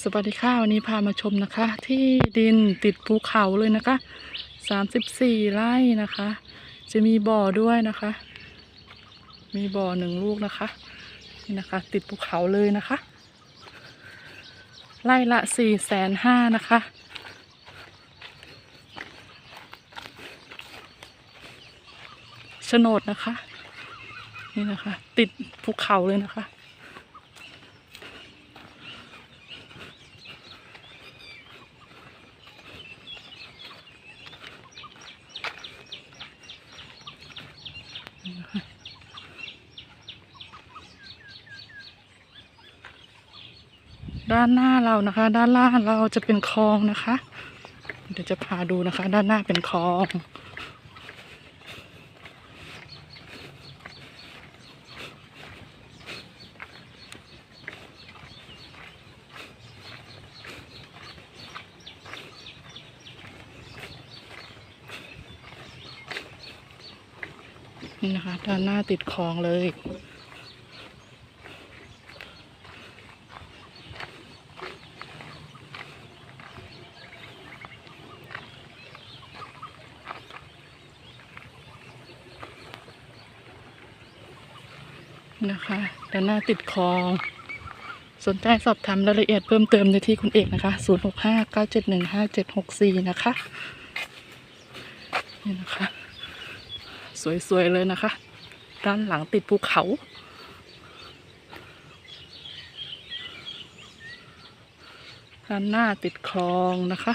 สวัสดีค่ะวันนี้พามาชมนะคะ ที่ดินติดภูเขาเลยนะคะสามสิบสี่ไร่นะคะ จะมีบ่อด้วยนะคะ มีบ่อหนึ่งลูกนะคะนี่นะคะ ติดภูเขาเลยนะคะไร่ละสี่แสนห้านะคะ โฉนดนะคะ นี่นะคะ ติดภูเขาเลยนะคะ ด้านหน้าเรานะคะ ด้านล่างเราจะเป็นคลองนะคะ เดี๋ยวจะพาดูนะคะ ด้านหน้าเป็นคลองนี่นะคะด้านหน้าติดคลองเลย นะคะด้านหน้าติดคลอง สนใจสอบถามรายละเอียดเพิ่มเติมในที่คุณเอกนะคะ 0 6 5 9 7 1 5 7 6 4 นะคะ นี่นะคะ สวย ๆ เลยนะคะ ด้านหลังติดภูเขาด้านหน้าติดคลองนะคะ